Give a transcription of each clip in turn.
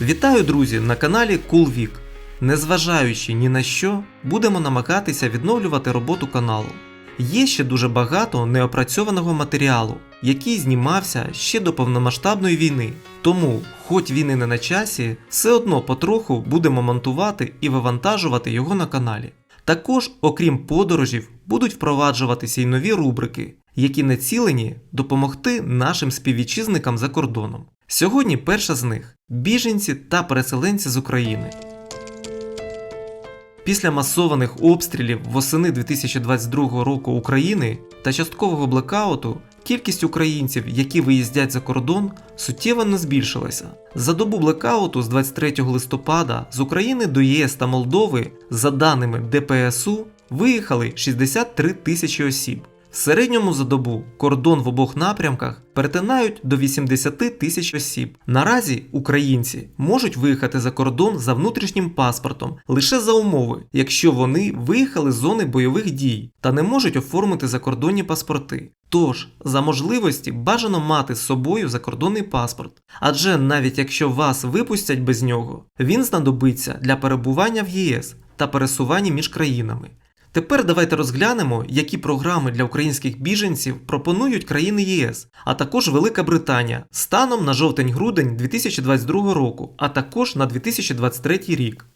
Вітаю, друзі, на каналі CoolVik. Незважаючи ні на що, будемо намагатися відновлювати роботу каналу. Є ще дуже багато неопрацьованого матеріалу, який знімався ще до повномасштабної війни. Тому, хоч війни не на часі, все одно потроху будемо монтувати і вивантажувати його на каналі. Також, окрім подорожів, будуть впроваджуватися й нові рубрики, які націлені допомогти нашим співвітчизникам за кордоном. Сьогодні перша з них біженці та переселенці з України. Після масованих обстрілів восени 2022 року України та часткового блекауту кількість українців, які виїздять за кордон, суттєво не збільшилася. За добу блекауту з 23 листопада з України до ЄС та Молдови, за даними ДПСУ, виїхали 63 тисячі осіб. В середньому за добу кордон в обох напрямках перетинають до 80 тисяч осіб. Наразі українці можуть виїхати за кордон за внутрішнім паспортом лише за умови, якщо вони виїхали з зони бойових дій та не можуть оформити закордонні паспорти. Тож, за можливості бажано мати з собою закордонний паспорт, адже навіть якщо вас випустять без нього, він знадобиться для перебування в ЄС та пересування між країнами. Тепер давайте розглянемо, які програми для українських біженців пропонують країни ЄС, а також Велика Британія станом на жовтень-грудень 2022 року, а також на 2023 рік.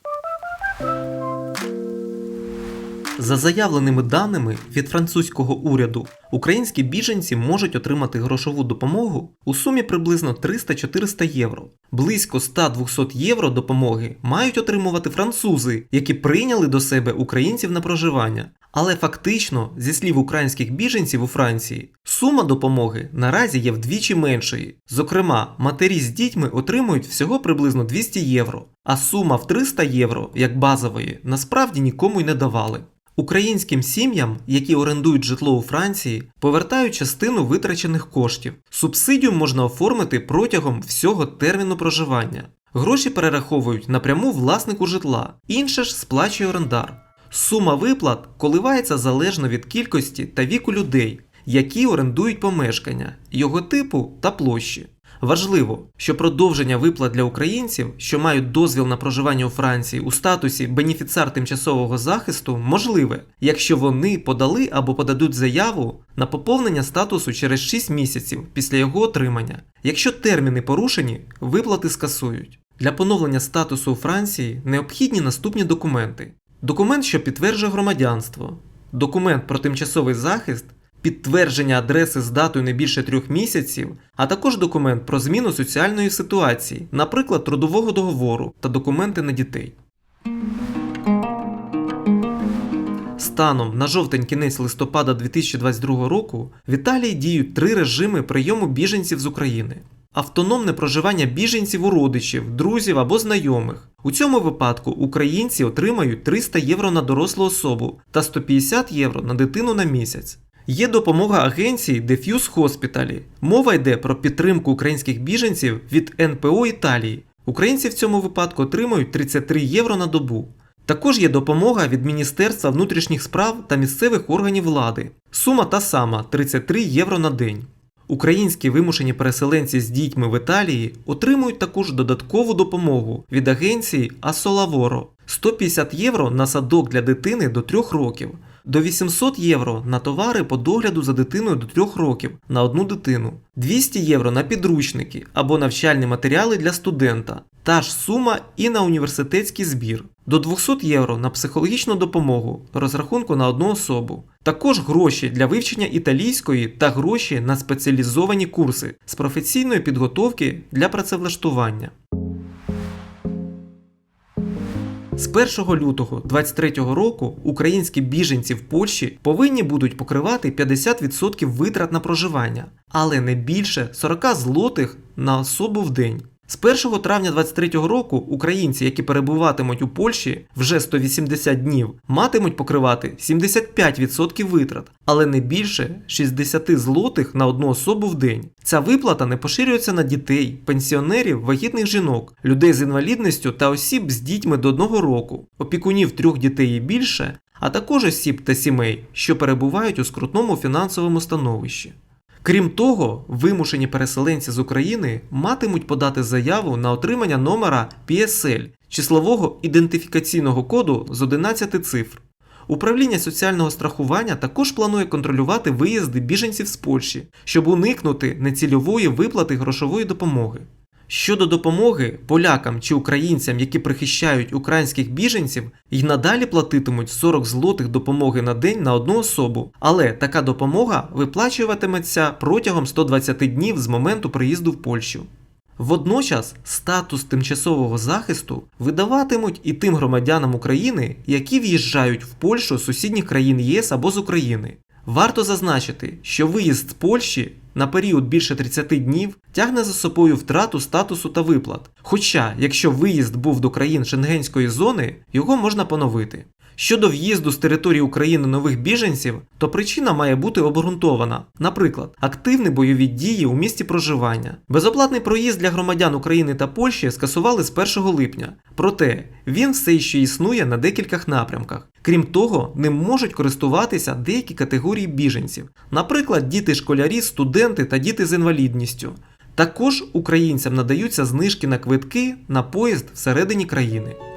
За заявленими даними від французького уряду, українські біженці можуть отримати грошову допомогу у сумі приблизно 300-400 євро. Близько 100-200 євро допомоги мають отримувати французи, які прийняли до себе українців на проживання. Але фактично, зі слів українських біженців у Франції, сума допомоги наразі є вдвічі меншою. Зокрема, матері з дітьми отримують всього приблизно 200 євро, а сума в 300 євро, як базової, насправді нікому й не давали. Українським сім'ям, які орендують житло у Франції, повертають частину витрачених коштів. Субсидію можна оформити протягом всього терміну проживання. Гроші перераховують напряму власнику житла, інше ж сплачує орендар. Сума виплат коливається залежно від кількості та віку людей, які орендують помешкання, його типу та площі. Важливо, що продовження виплат для українців, що мають дозвіл на проживання у Франції у статусі бенефіціар тимчасового захисту, можливе, якщо вони подали або подадуть заяву на поповнення статусу через 6 місяців після його отримання. Якщо терміни порушені, виплати скасують. Для поновлення статусу у Франції необхідні наступні документи: документ, що підтверджує громадянство, документ про тимчасовий захист підтвердження адреси з датою не більше трьох місяців, а також документ про зміну соціальної ситуації, наприклад, трудового договору та документи на дітей. Станом на жовтень кінець листопада 2022 року в Італії діють три режими прийому біженців з України. Автономне проживання біженців у родичів, друзів або знайомих. У цьому випадку українці отримають 300 євро на дорослу особу та 150 євро на дитину на місяць. Є допомога агенції Diffuse Hospital. Мова йде про підтримку українських біженців від НПО Італії. Українці в цьому випадку отримують 33 євро на добу. Також є допомога від Міністерства внутрішніх справ та місцевих органів влади. Сума та сама 33 євро на день. Українські вимушені переселенці з дітьми в Італії отримують також додаткову допомогу від агенції Асолаворо 150 євро на садок для дитини до 3 років, до 800 євро на товари по догляду за дитиною до 3 років на одну дитину, 200 євро на підручники або навчальні матеріали для студента. Та ж сума і на університетський збір. До 200 євро на психологічну допомогу, розрахунку на одну особу. Також гроші для вивчення італійської та гроші на спеціалізовані курси з професійної підготовки для працевлаштування. З 1 лютого 2023 року українські біженці в Польщі повинні будуть покривати 50% витрат на проживання, але не більше 40 злотих на особу в день. З 1 травня 2023 року українці, які перебуватимуть у Польщі вже 180 днів, матимуть покривати 75% витрат, але не більше 60 злотих на одну особу в день. Ця виплата не поширюється на дітей, пенсіонерів, вагітних жінок, людей з інвалідністю та осіб з дітьми до одного року, опікунів трьох дітей і більше, а також осіб та сімей, що перебувають у скрутному фінансовому становищі. Крім того, вимушені переселенці з України матимуть подати заяву на отримання номера PSL числового ідентифікаційного коду з 11 цифр. Управління соціального страхування також планує контролювати виїзди біженців з Польщі, щоб уникнути нецільової виплати грошової допомоги. Щодо допомоги полякам чи українцям, які прихищають українських біженців, й надалі платитимуть 40 злотих допомоги на день на одну особу, але така допомога виплачуватиметься протягом 120 днів з моменту приїзду в Польщу. Водночас статус тимчасового захисту видаватимуть і тим громадянам України, які в'їжджають в Польщу з сусідніх країн ЄС або з України. Варто зазначити, що виїзд з Польщі на період більше 30 днів тягне за собою втрату статусу та виплат. Хоча, якщо виїзд був до країн Шенгенської зони, його можна поновити. Щодо в'їзду з території України нових біженців, то причина має бути обґрунтована. Наприклад, активні бойові дії у місті проживання. Безоплатний проїзд для громадян України та Польщі скасували з 1 липня. Проте він все ще існує на декількох напрямках. Крім того, ним можуть користуватися деякі категорії біженців, наприклад, діти-школярі, студенти та діти з інвалідністю. Також українцям надаються знижки на квитки на поїзд всередині країни.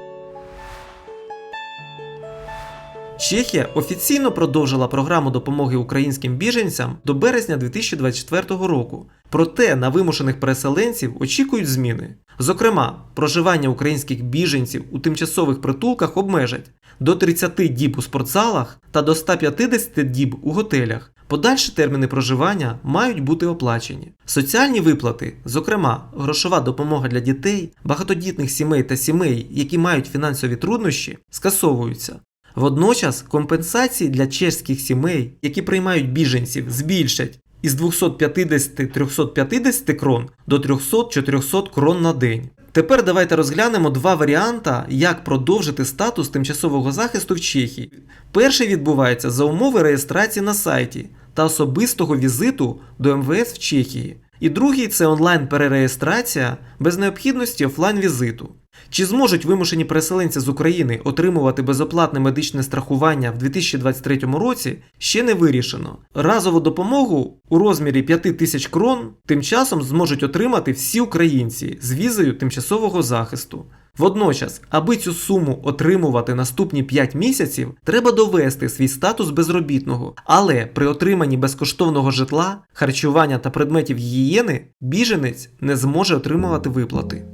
Чехія офіційно продовжила програму допомоги українським біженцям до березня 2024 року. Проте на вимушених переселенців очікують зміни. Зокрема, проживання українських біженців у тимчасових притулках обмежать до 30 діб у спортзалах та до 150 діб у готелях. Подальші терміни проживання мають бути оплачені. Соціальні виплати, зокрема, грошова допомога для дітей, багатодітних сімей та сімей, які мають фінансові труднощі, скасовуються. Водночас компенсації для чеських сімей, які приймають біженців, збільшать із 250-350 крон до 300-400 крон на день. Тепер давайте розглянемо два варіанти, як продовжити статус тимчасового захисту в Чехії. Перший відбувається за умови реєстрації на сайті та особистого візиту до МВС в Чехії. І другий це онлайн перереєстрація без необхідності офлайн візиту. Чи зможуть вимушені переселенці з України отримувати безоплатне медичне страхування в 2023 році, ще не вирішено. Разову допомогу у розмірі 5 тисяч крон тим часом зможуть отримати всі українці з візою тимчасового захисту. Водночас, аби цю суму отримувати наступні 5 місяців, треба довести свій статус безробітного, але при отриманні безкоштовного житла, харчування та предметів гігієни біженець не зможе отримувати виплати.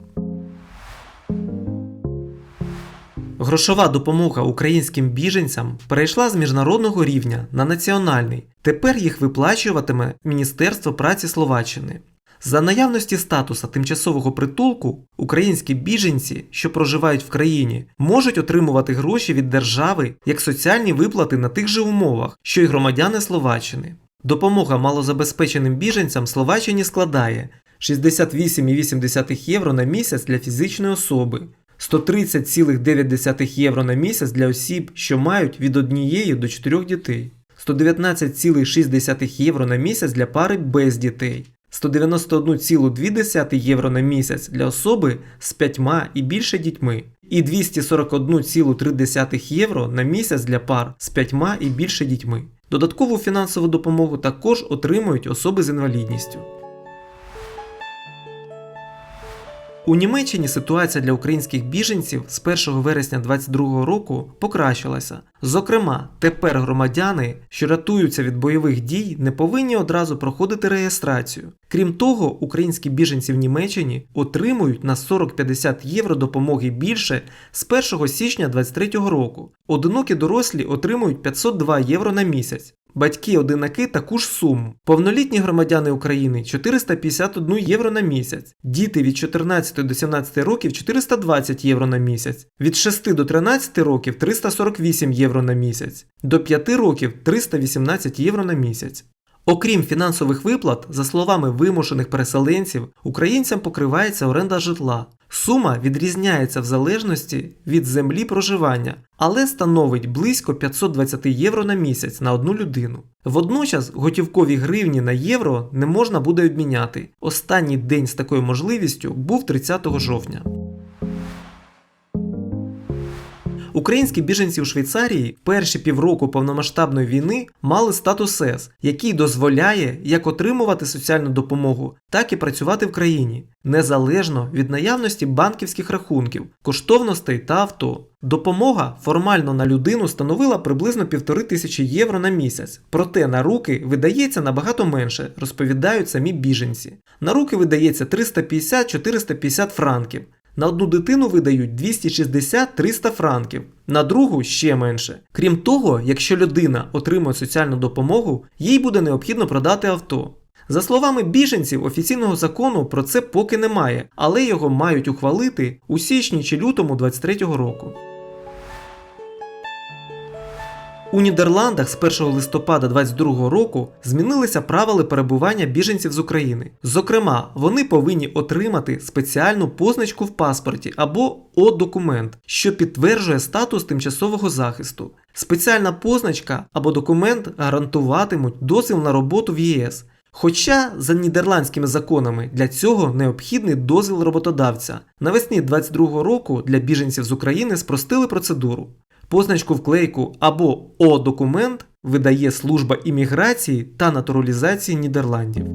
Грошова допомога українським біженцям перейшла з міжнародного рівня на національний. Тепер їх виплачуватиме Міністерство праці Словаччини. За наявності статуса тимчасового притулку українські біженці, що проживають в країні, можуть отримувати гроші від держави як соціальні виплати на тих же умовах, що й громадяни Словаччини. Допомога малозабезпеченим біженцям Словаччині складає 68,8 євро на місяць для фізичної особи, 130,9 євро на місяць для осіб, що мають від однієї до 4 дітей, 119,6 євро на місяць для пари без дітей, 191,2 євро на місяць для особи з 5 і більше дітьми, і 241,3 євро на місяць для пар з 5 і більше дітьми. Додаткову фінансову допомогу також отримують особи з інвалідністю. У Німеччині ситуація для українських біженців з 1 вересня 2022 року покращилася. Зокрема, тепер громадяни, що рятуються від бойових дій, не повинні одразу проходити реєстрацію. Крім того, українські біженці в Німеччині отримують на 40-50 євро допомоги більше з 1 січня 2023 року. Одинокі дорослі отримують 502 євро на місяць. Батьки одинаки таку ж суму. Повнолітні громадяни України 451 євро на місяць, діти від 14 до 17 років 420 євро на місяць, від 6 до 13 років 348 євро на місяць, до 5 років 318 євро на місяць. Окрім фінансових виплат, за словами вимушених переселенців, українцям покривається оренда житла. Сума відрізняється в залежності від землі проживання, але становить близько 520 євро на місяць на одну людину. Водночас готівкові гривні на євро не можна буде обміняти. Останній день з такою можливістю був 30 жовтня. Українські біженці у Швейцарії перші півроку повномасштабної війни мали статус СЕС, який дозволяє як отримувати соціальну допомогу, так і працювати в країні, незалежно від наявності банківських рахунків, коштовностей та авто. Допомога формально на людину становила приблизно півтори тисячі євро на місяць, проте на руки видається набагато менше, розповідають самі біженці. На руки видається 350-450 франків. На одну дитину видають 260-300 франків, на другу ще менше. Крім того, якщо людина отримує соціальну допомогу, їй буде необхідно продати авто. За словами біженців, офіційного закону про це поки немає, але його мають ухвалити у січні чи лютому 2023 року. У Нідерландах з 1 листопада 2022 року змінилися правила перебування біженців з України. Зокрема, вони повинні отримати спеціальну позначку в паспорті або О-документ, що підтверджує статус тимчасового захисту. Спеціальна позначка або документ гарантуватимуть дозвіл на роботу в ЄС. Хоча за нідерландськими законами для цього необхідний дозвіл роботодавця. Навесні 2022 року для біженців з України спростили процедуру. Позначку вклейку або О-документ видає служба імміграції та натуралізації Нідерландів.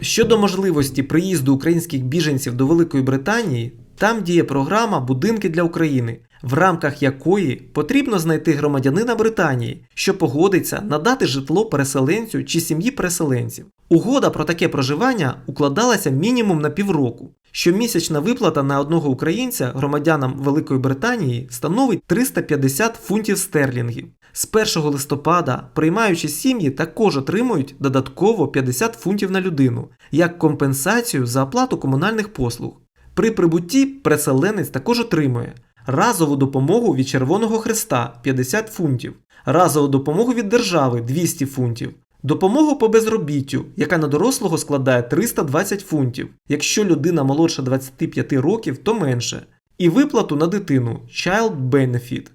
Щодо можливості приїзду українських біженців до Великої Британії, там діє програма Будинки для України, в рамках якої потрібно знайти громадянина Британії, що погодиться надати житло переселенцю чи сім'ї переселенців. Угода про таке проживання укладалася мінімум на півроку. Щомісячна виплата на одного українця громадянам Великої Британії становить 350 фунтів стерлінгів. З 1 листопада приймаючі сім'ї також отримують додатково 50 фунтів на людину як компенсацію за оплату комунальних послуг. При прибутті переселенець також отримує разову допомогу від Червоного Христа 50 фунтів, разову допомогу від держави 200 фунтів, допомогу по безробіттю, яка на дорослого складає 320 фунтів, якщо людина молодша 25 років, то менше, і виплату на дитину Child Benefit.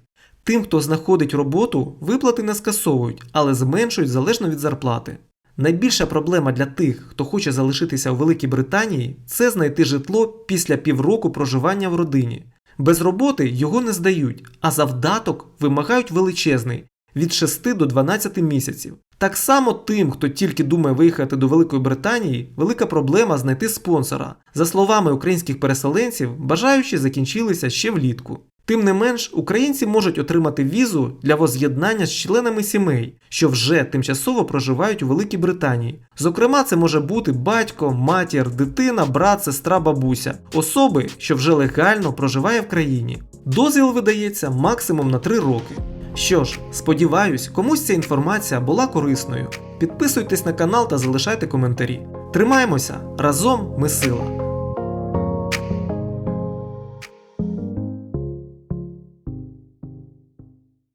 Тим, хто знаходить роботу, виплати не скасовують, але зменшують залежно від зарплати. Найбільша проблема для тих, хто хоче залишитися у Великій Британії, це знайти житло після півроку проживання в родині. Без роботи його не здають, а завдаток вимагають величезний від 6 до 12 місяців. Так само тим, хто тільки думає виїхати до Великої Британії, велика проблема знайти спонсора. За словами українських переселенців, бажаючі закінчилися ще влітку. Тим не менш, українці можуть отримати візу для воз'єднання з членами сімей, що вже тимчасово проживають у Великій Британії. Зокрема, це може бути батько, матір, дитина, брат, сестра, бабуся, особи, що вже легально проживає в країні. Дозвіл видається максимум на 3 роки. Що ж, сподіваюсь, комусь ця інформація була корисною. Підписуйтесь на канал та залишайте коментарі. Тримаємося! Разом ми сила!